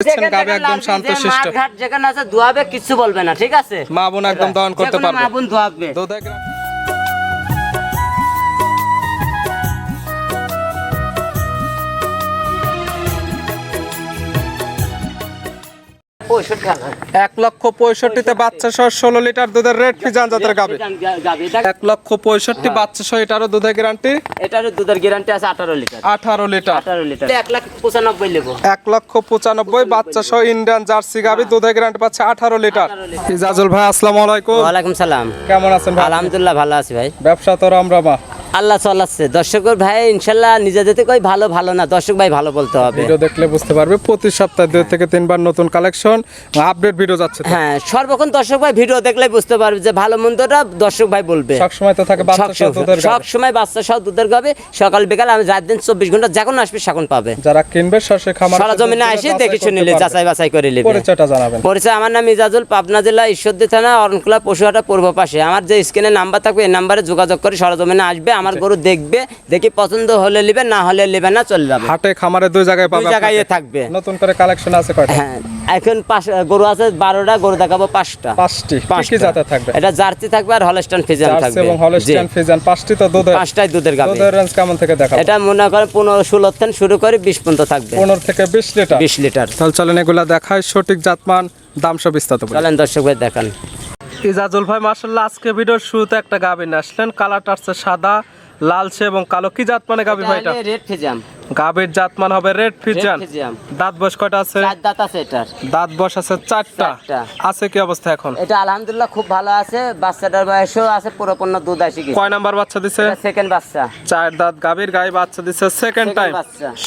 একদম শান্তশিষ্ট যেখানে আছে ধোয়াবে কিছু বলবে না ঠিক আছে? মা বোন একদম দহন করতে পারবে মা বোন ধোয়াবে। এক লক্ষ পঁয়ষট্টিতে বাচ্চা সহ ষোলো লিটার দুধের রেড ফিজান জাতের গাবে। এক লক্ষ পঁয়ষট্টি বাচ্চা সহ এটারও দুধের গ্যারান্টি দুধের গ্যারান্টি আছে আঠারো লিটার। আঠারো লিটার। আঠারো লিটার। এক লাখ পঁচানব্বই লেবো। এক লক্ষ পঁচানব্বই বাচ্চা সহ ইন্ডিয়ান জার্সি গাবি দুধের গ্যারান্টি পাচ্ছে আঠারো লিটার। ইজাজুল ভাই আসসালামু আলাইকুম। ওয়ালাইকুম সালাম। কেমন আছেন ভাই? আলহামদুলিল্লাহ ভালো আছি ভাই। ব্যবসা তো রামরামা। আল্লাহ চলাচ্ছে। দর্শকের ভাই ইনশাল্লাহ নিজেদের কই ভালো ভালো না। দর্শক ভাই ভালো বলতে হবে। ভিডিও দেখলে বুঝতে পারবে প্রতি সপ্তাহে দুই থেকে তিনবার নতুন কালেকশন আপডেট ভিডিও যাচ্ছে হ্যাঁ সর্বক্ষণ দর্শক ভাই ভিডিও দেখলে বুঝতে পারবে যে ভালো মন্দটা দর্শক ভাই বলবে। সবসময় তো থাকে বাচ্চা দুধের সব সময় বাচ্চা সহ দুধের গাবে। সকাল বিকাল আমি রাত দিন চব্বিশ ঘণ্টা যখন আসবে সেখন পাবে। যারা কিনবে সরাসরি খামার সরজমিনে এসে দেখে শুনে নিলে যাচাই বাছাই করে নিলে পরিচয়টা জানাবেন। পরিচয় আমার নাম ইজাজুল পাবনা জেলা ঈশ্বরদী থানা অরণকুলা পশুহাটা পূর্ব পাশে। আমার যে স্ক্রিনে নাম্বার থাকবে এই নাম্বারে যোগাযোগ করে সরজমিনে আসবে। আমার গরু দেখবে দেখি পছন্দ হলে নেবে না হলে নেবে না চলে যাবে। হাটে খামারে দুই জায়গায় দুই জায়গায় থাকবে। নতুন করে কালেকশন আছে কয়টা? হ্যাঁ এখন পাঁচ গরু আছে বারোটা গরু দেখাবো পাঁচটা। পাঁচটি। কি জাতের থাকবে? এটা জার্সি থাকবে আর হলস্টান ফিজান থাকবে। এবং হলস্টিয়ান জি, ফিজান পাঁচটি তো দুধের পাঁচটাই দুধের গাবে দুধের রেঞ্জ কেমন থেকে দেখাবো? এটা মনে করেন পনেরো ষোলো থেকে শুরু করে বিশ পর্যন্ত থাকবে। পনেরো থেকে বিশ লিটার? বিশ লিটার। তাহলে চলেন এগুলা দেখায় সঠিক জাতমান দাম সব বিস্তারিত। চলেন দর্শক ভাই দেখান। ইজাজুল ভাই মার্শাল্লাহ আজকে ভিডিওর শুরুতে একটা গাভিন আসলেন। কালারটা হচ্ছে সাদা, লালচে এবং কালো। কি জাত মানে গাবি ভাইটা রেড ফিজাম। গাবের জাত মান হবে রেড ফিজিয়ান। দাঁত বস কয়টা আছে? চার দাঁত আছে এটার। দাঁত বস আছে চারটা। আছে কি অবস্থা এখন? এটা আলহামদুলিল্লাহ খুব ভালো আছে। বাচ্চাটার বয়সও আছে পুরোপূর্ণ দুধ আসি কি কয় নাম্বার বাচ্চা দিছে? সেকেন্ড বাচ্চা। চার দাঁত। গাবের গায়ে বাচ্চা দিছে সেকেন্ড টাইম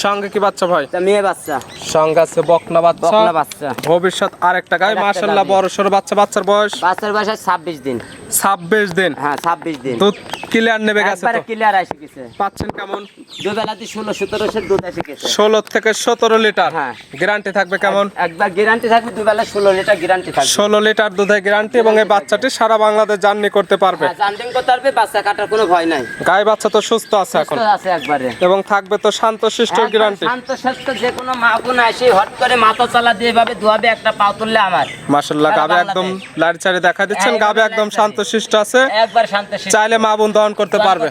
সঙ্গে কি বাচ্চা ভাই? মেয়ে বাচ্চা। সঙ্গে আছে বকনা বাচ্চা। বকনা বাচ্চা। ভবিষ্যৎ আরেকটা গায়ে। মাশাআল্লাহ বড় সর বাচ্চা। বাচ্চার বয়স? বাচ্চার বয়স 26 দিন। 26 দিন। হ্যাঁ 26 দিন। দুধ ক্লিয়ার নেবে গেছে একবার ক্লিয়ার আসি গেছে। পাচ্ছেন কেমন? দুবেলাতে 16 17 ষোলো থেকে সতেরো লিটার। গ্যারান্টি থাকবে কেমন? ষোলো লিটার দুধের গ্যারান্টি এবং এই বাচ্চাটি সারা বাংলাদেশ জার্নি করতে পারবে। হ্যাঁ, গায়ে বাচ্চা তো সুস্থ আছে এখন। এবং থাকবে তো শান্ত শিষ্ট গ্যারান্টি যে কোনো মা বোন আসে হট করে মাথা চালা দিয়ে ধোয়াবে একটা পা তুললে আমার। গাবে একদম লাড়ি চাড়ি দেখা দিচ্ছেন হ্যাঁ, গাবে একদম শান্ত শিষ্ট আছে। একবার শান্ত চাইলে মা বোন দহন করতে পারবে।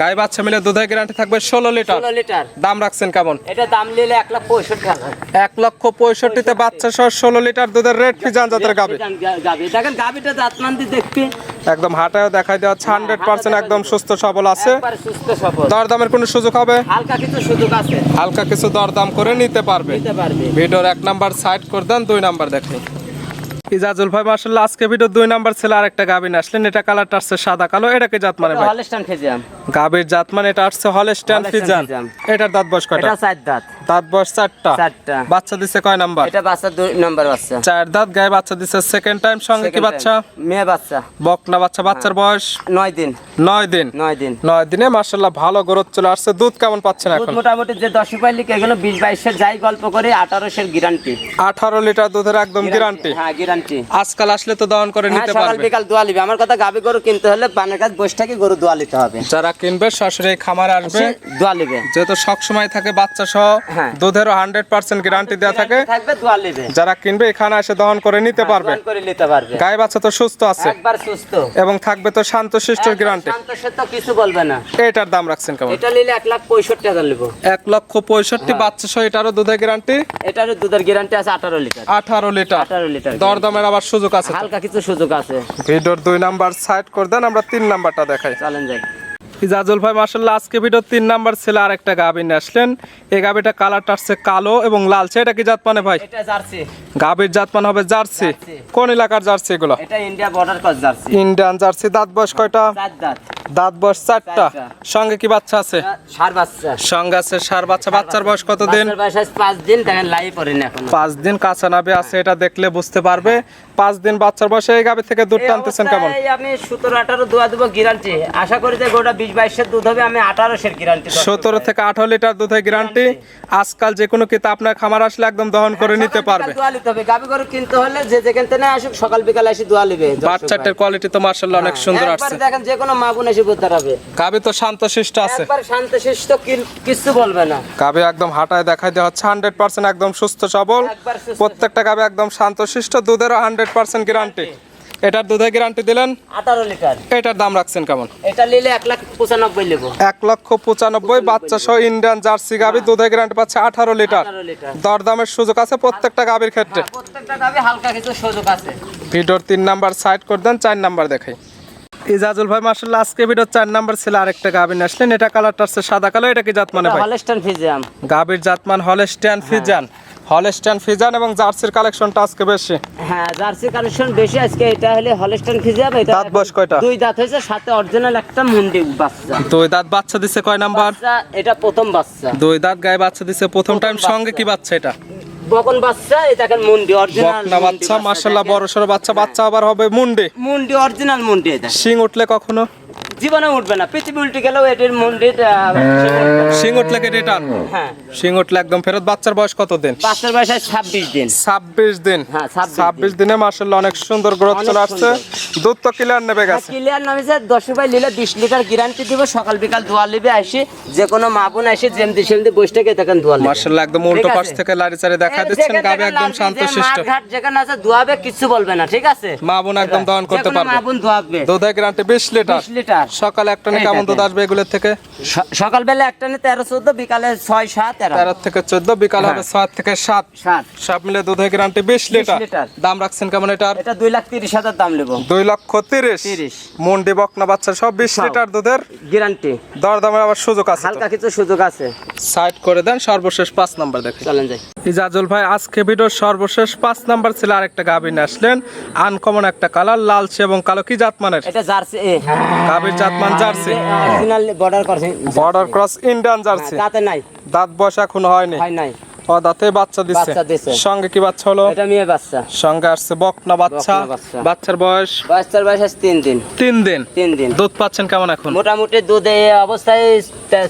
গায়ে বাচ্চা মিলে দুধের গ্যারান্টি থাকবে ষোলো লিটার। দাম রাখছেন কেমন? এটা দাম নিলে এক লাখ পঁয়ষট্টি এক লক্ষ পঁয়ষট্টিতে বাচ্চা সহ ষোলো লিটার দুধের রেড ফিজান জাতের গাবে গাবি দেখেন গাবিটা একদম হাটায়ও দেখাই দেওয়া হচ্ছে হান্ড্রেড পার্সেন্ট একদম সুস্থ সবল আছে। সুস্থ দরদামের কোনো সুযোগ হবে? হালকা কিছু সুযোগ আছে। হালকা কিছু দরদাম করে নিতে পারবে। ভিডিওর এক নাম্বার সাইড করে দেন দুই নাম্বার দেখেন ইজাজুল ভাই মাসাল্লাহ আজকে ভিডিও দুই নাম্বার ছেলে আরেকটা গাবিন আসলেন। এটা কালারটা আসছে সাদা কালো এটাকে জাত মানে ভাই? হলস্টান ফেজিয়াম গাবির জাত মানে এটা আসছে হলস্টাইন Holstein ফিজান এটার দাঁত বয়স কয়টা? এটা চার দাঁত। দাঁত বয়স চারটা। চারটা। বাচ্চা দিছে কয় নাম্বার? এটা বাচ্চা দুই নম্বর বাচ্চা। চার দাঁত গায়ে বাচ্চা দিছে। সেকেন্ড টাইম সঙ্গে কি বাচ্চা? মেয়ে বাচ্চা। বকনা বাচ্চা বাচ্চার বয়স? নয় দিন। নয় দিন। নয় দিন। নয় দিনে মার্শাল্লাহ ভালো গ্রোথ চলে আসছে। দুধ কেমন পাচ্ছেন এখন? মোটামুটি যে দশ রুপায় লিখে এগুলো বিশ বাইশের যাই গল্প করে আঠারোশের গ্যারান্টি আঠারো লিটার দুধের একদম গ্যারান্টি হ্যাঁ গ্যারান্টি আজকাল আসলে তো দহন করে হ্যাঁ নিতে সকাল বিকাল দোয়া লিবে। আমার কথা গাবি গরু কিনতে হলে পানের কাজ বসে থাকি গরু দোয়া লিতে হবে। যারা কিনবে সরাসরি খামারে আসবে। দোয়া লিবে। যেহেতু সব সময় থাকে বাচ্চা সহ হ্যাঁ। দুধেরও হান্ড্রেড পার্সেন্ট গ্যারান্টি দেওয়া থাকে। যারা কিনবে এখানে এসে দহন করে নিতে পারবে। দোয়ান করে নিতে পারবে। গায়ে বাচ্চা তো সুস্থ আছে। এবং থাকবে তো শান্ত শিষ্টর গ্যারান্টি কিছু বলবে না। এটার দাম রাখছেন কেমন? এটা নিলে এক লাখ পঁয়ষট্টি হাজার নেব। এক লক্ষ পঁয়ষট্টি বাচ্চা সহ এটারও দুধের গ্যারান্টি এটারও দুধের গ্যারান্টি আছে আঠারো লিটার। আঠারো লিটার। আঠারো লিটার দরদামের আবার সুযোগ আছে। হালকা কিছু সুযোগ আছে। ভিডিওর দুই নাম্বার সাইড করে দেন আমরা তিন নাম্বারটা দেখাই। চলেন যাই। ইজাজুল ভাই মার্শাল্লাহ আজকে ভিডিও তিন নাম্বার ছেলে আর একটা গাভি নিয়ে আসলেন। এই গাভিটা কালারটা আসছে কালো এবং লালচে। এটা কি জাত মানে ভাই? গাভির জাত মানে হবে জার্সি। কোন এলাকার জার্সি এগুলো? এটা India border cross jersey. Indian jersey. দাঁত বয়স কয়টা? দাঁত। বয়স চারটা। সঙ্গে কি বাচ্চা আছে? সার বাচ্চা। সঙ্গে আছে সার বাচ্চা। বাচ্চার বয়স পাঁচ দিন পাঁচ দিন কাঁচা নাবে আছে এটা দেখলে বুঝতে পারবে। পাঁচ দিন বাচ্চার বয়সে এই গাভি থেকে দুধ টানতেছেন কেমন? আমি সতেরো আঠারো দোয়া দেবো গ্যারান্টি আশা করি যে গোটা বিশ বাইশের দুধ হবে আমি আঠারোশের গ্যারান্টি সতেরো থেকে আঠারো লিটার দুধের গ্যারান্টি আজকাল যে কোনো কিতা আপনার খামার আসলে একদম দহন করে নিতে পারবে। দোয়া নিতে হবে। গাবি গরু কিনতে হলে যে যেখান থেকে আসুক সকাল বিকাল এসে দোয়া নিবে বাচ্চাটার কোয়ালিটি তো মার্শাল্লাহ অনেক সুন্দর আসছে। দেখেন যে কোনো মা বোন এসে বুঝতে পারবে গাবি তো শান্ত শিষ্ট আছে। একবার কিছু বলবে না। গাবি একদম হাঁটায় দেখাই দেওয়া হচ্ছে। হান্ড্রেড পার্সেন্ট একদম সুস্থ সবল। প্রত্যেকটা গাবি একদম শান্ত শিষ্ট দুধেরও হান্ড্রেড পার্সেন্ট গ্যারান্টি এটার দুধের গ্যারান্টি দিলেন? আঠারো লিটার। এটার দাম রাখছেন কেমন? এটা নিলে এক লাখ পঁচানব্বই নেব। এক লক্ষ পঁচানব্বই বাচ্চা সহ ইন্ডিয়ান জার্সি গাবি দুধের গ্যারান্টি পাচ্ছে আঠারো লিটার। দরদামের সুযোগ আছে প্রত্যেকটা গাবির ক্ষেত্রে। হ্যাঁ, প্রত্যেকটা গাবি হালকা কিছু সুযোগ আছে। ভিডিওর তিন নাম্বার সাইড করে দেন চার নাম্বার দেখাই। ইজাজুল ভাই মার্শাল্লাহ আজকে ভিডিওর চার নাম্বার ছিল আরেকটা গাবিন আসলেন। এটা কালারটা হচ্ছে সাদা কালো এটা কি জাত মানে ভাই? হলস্টান ফিজিয়াম গাবির জাতমান হলেস্টিয়ান ফিজান হলেস্টিয়ান ফিজান এবং জার্সির কালেকশনটা আজকে বেশি? হ্যাঁ জার্সির কালেকশন বেশি। আজকে এটা হলে হলস্টান ফিজিয়াম এটা দাঁত বয়স কয়টা? দুই দাঁত হয়েছে সাথে অরিজিনাল একটা মুন্ডি বাচ্চা। দুই দাঁত বাচ্চা দিছে কয় নাম্বার? এটা প্রথম বাচ্চা। দুই দাঁত গায়ে বাচ্চা দিছে প্রথম টাইম সঙ্গে কি বাচ্চা। এটা? বকন বাচ্চা এটা এখন মুন্ডি অরিজিনাল বকনা বাচ্চা মার্শাল্লাহ বড় সড়ো বাচ্চা বাচ্চা আবার হবে মুন্ডে। মুন্ডি অরিজিনাল মুন্ডি এটা শিং উঠলে কখনো? জীবনে উঠবে না। পৃথিবী উল্টে গেলেও এটির মন্দির শিং উঠলে কেটে টান হ্যাঁ। শিং উঠলে একদম ফেরত। বাচ্চার বয়স কত দিন বাচ্চার বয়স ছাব্বিশ দিন। ছাব্বিশ দিন। হ্যাঁ, 26 ছাব্বিশ দিনে। মার্শাল্লাহ অনেক সুন্দর গ্রোথ চলে আসছে। দুধ তো ক্লিয়ার নেবে গেছে। ক্লিয়ার দশ রুপায় নিলে বিশ লিটার গ্যারান্টি দিব সকাল বিকাল দোয়া লিবে আসি যে কোনো মা বোন আসি যেমনি সেমনি বসে থেকে দোয়া একদম উল্টো পাশ থেকে লাড়ি চাড়ি দেখা দিচ্ছেন গাবে একদম শান্ত শিষ্ট ঘাট যেখানে আছে দোয়াবে কিচ্ছু বলবে না ঠিক আছে? মা বোন একদম দহন করতে পারবে মা বোন দোয়াবে দুধের গ্যারান্টি বিশ লিটার। 20 লিটার। সকালে একটা কেমন দুধ আসবে এগুলোর থেকে? সকালবেলা একটা চোদ্দ বিকালে ছয় সাত তেরো তেরো থেকে চোদ্দ বিকাল হবে ছয় থেকে সাত। সাত। সব মিলে দুধের গ্যারান্টি বিশ লিটার। লিটার। দাম রাখছেন কেমন এটার? এটা দুই লাখ তিরিশ হাজার দাম নেব দুই লক্ষ তিরিশ। মন্ডি বকনা বাচ্চা সব বিশ লিটার দুধের গ্যারান্টি। দর দামের আবার সুযোগ আছে হালকা কিছু সুযোগ আছে। সাইড করে দেন সর্বশেষ পাঁচ নাম্বার দেখে চলেন যাই। ইজাজুল ভাই আজকে ভিডিওর সর্বশেষ পাঁচ নাম্বার ছিল আরেকটা গাভিন আসলেন। আনকমন একটা কালার লালচে এবং কালো। কি জাতমানের এটা জার্সি গাভির জাতমান জার্সি। অরিজিনাল বর্ডার করছে বর্ডার ক্রস ইন্ডিয়ান জার্সি। তাতে নাই। দাঁত বয়স এখনও হয়নি হয় নাই। ও দাঁতে বাচ্চা দিচ্ছে বাচ্চা। সঙ্গে কি বাচ্চা হলো? এটা মেয়ে বাচ্চা। সঙ্গে আসছে বকনা বাচ্চা। বাচ্চা। বাচ্চার বয়স? বাচ্চার বয়স আছে তিন দিন। তিন দিন? তিন দিন। দুধ পাচ্ছেন কেমন এখন? মোটামুটি দুধ অবস্থায়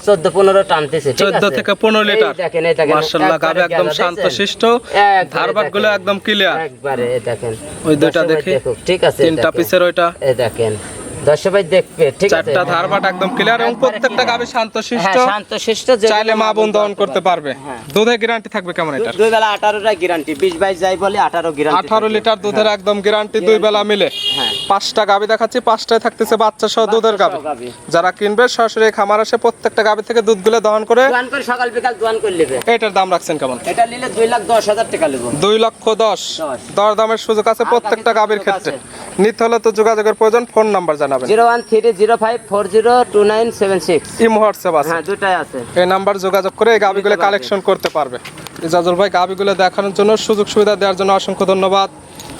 চোদ্দ পনেরো টানতেছে চোদ্দ? থেকে পনেরো লিটার। দেখেন এই দেখেন মার্শাল্লাহ গাবে একদম শান্ত শিষ্ট। ধারবাটগুলো একদম ক্লিয়ার একবারে দেখেন। ওই দুইটা দেখি। ঠিক আছে তিনটা পিসের ওইটা। এই দেখেন। দর্শক দেখবে ঠিক আছে? চারটা ধারবাট একদম ক্লিয়ার এবং প্রত্যেকটা। গাবে শান্ত শিষ্ট হ্যাঁ শান্ত শিষ্ট যে চাইলে মা বোন দহন করতে পারবে। দুধে দুধের গ্যারান্টি থাকবে কেমন এটা দুই বেলা আঠারোটা গ্যারান্টি বিশ বাইশ যাই বলে আঠারো গ্যারান্টি আঠারো লিটার দুধের একদম গ্যারান্টি দুই বেলা মিলে। হ্যাঁ। পাঁচটা গাবি দেখাচ্ছি পাঁচটায় থাকতেছে বাচ্চা সহ দুধের গাবি। যারা কিনবে সরাসরি খামার আসে প্রত্যেকটা গাবি থেকে দুধগুলো দহন করে করে সকাল বিকাল দোয়ান করে নেবে। এটার দাম রাখছেন কেমন? এটা নিলে দুই লাখ দশ হাজার টাকা নেব। দুই লক্ষ দশ। দর দামের সুযোগ আছে প্রত্যেকটা গাবির ক্ষেত্রে। নিতে হলে তো যোগাযোগের প্রয়োজন ফোন নাম্বার জানাবেন। Zero one three zero five four zero two nine seven six. Imo WhatsApp আছে। হ্যাঁ দুটাই আছে। এই নাম্বার যোগাযোগ করে এই গাবিগুলো কালেকশন করতে পারবে। ইজাজুল ভাই গাবিগুলো দেখানোর জন্য সুযোগ সুবিধা দেওয়ার জন্য অসংখ্য ধন্যবাদ।